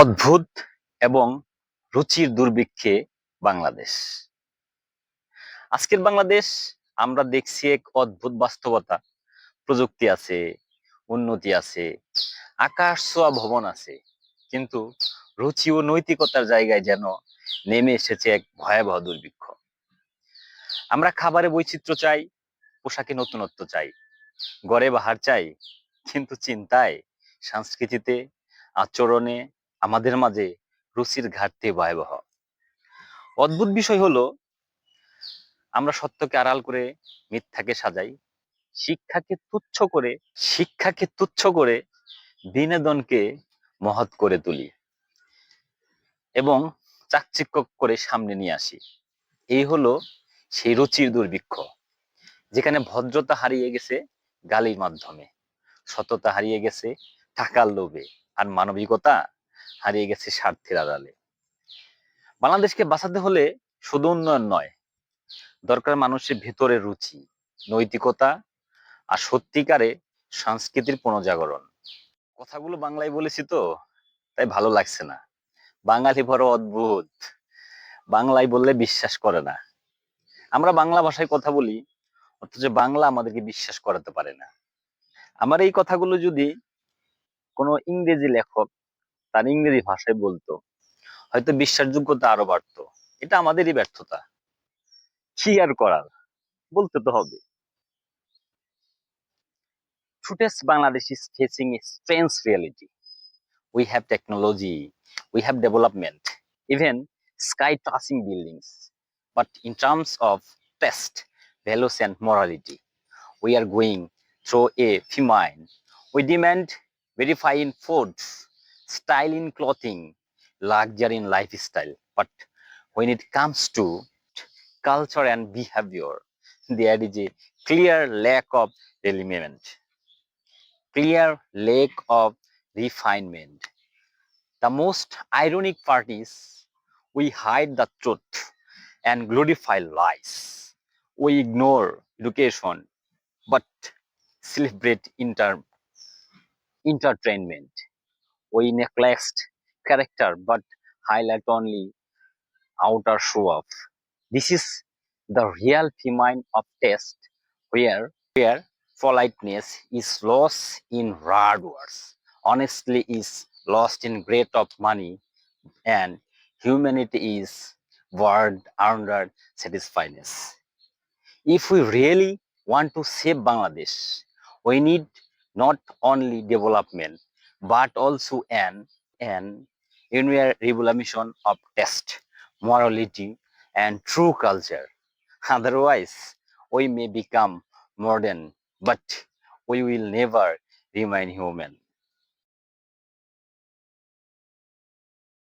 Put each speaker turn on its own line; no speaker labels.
অদ্ভুত এবং রুচির দুর্ভিক্ষে বাংলাদেশ। আজকের বাংলাদেশ, আমরা দেখছি এক অদ্ভুত বাস্তবতা। প্রযুক্তি আছে, উন্নতি আছে, আকাশ ছোঁয়া ভবন আছে, কিন্তু রুচি ও নৈতিকতার জায়গায় যেন নেমে এসেছে এক ভয়াবহ দুর্ভিক্ষ। আমরা খাবারে বৈচিত্র্য চাই, পোশাকে নতুনত্ব চাই, গড়ে বাহার চাই, কিন্তু চিন্তায়, সংস্কৃতিতে, আচরণে আমাদের মাঝে রুচির ঘাটতি ভয়াবহ। অদ্ভুত বিষয় হলো, আমরা সত্যকে আড়াল করে মিথ্যাকে সাজাই, শিক্ষাকে তুচ্ছ করে, শিক্ষাকে তুচ্ছ করে বিনোদনকে মহৎ করে তুলি এবং চাকচিক্য করে সামনে নিয়ে আসি। এই হলো সেই রুচির দুর্ভিক্ষ, যেখানে ভদ্রতা হারিয়ে গেছে গালির মাধ্যমে, সততা হারিয়ে গেছে টাকার লোভে, আর মানবিকতা হারিয়ে গেছে স্বার্থের আড়ালে। বাংলাদেশকে বাঁচাতে হলে শুধু উন্নয়ন নয়, দরকার মানুষের ভেতরের রুচি, নৈতিকতা আর সত্যিকারে সংস্কৃতির পুনর্জাগরণ। কথাগুলো বাংলায় বলেছি তো, তাই ভালো লাগছে না। বাঙালি বড় অদ্ভুত। বাংলায় বললে বিশ্বাস করে না। আমরা বাংলা ভাষায় কথা বলি, অথচ বাংলা আমাদেরকে বিশ্বাস করাতে পারে না। আমার এই কথাগুলো যদি কোনো ইংরেজি লেখক তার ইংরেজি ভাষায় বলতো, হয়তো বিশ্বাসযোগ্যতা আরও বাড়তো। এটা আমাদেরই ব্যর্থতা। কি আর করার? বলতে তো হবে। ছুটেস Bangladesh is facing strange reality we have technology we have development even sky touching buildings but in terms of taste values and morality we are going through a famine we demand very fine foods style in clothing, luxury in lifestyle. But when it comes to culture and behavior, there is a clear lack of alignment, clear lack of refinement. The most ironic part is we hide the truth and glorify lies. We ignore education but celebrate inter- entertainment. We neglect character but highlight only outer show off. This is the real famine of taste where where politeness is lost in hard words, honestly is lost in great of money, and humanity is burned under satisfiedness. If we really want to save Bangladesh, we need not only development but also an an inner revolution of taste, morality, and true culture. Otherwise, we may become modern, but we will never remain human.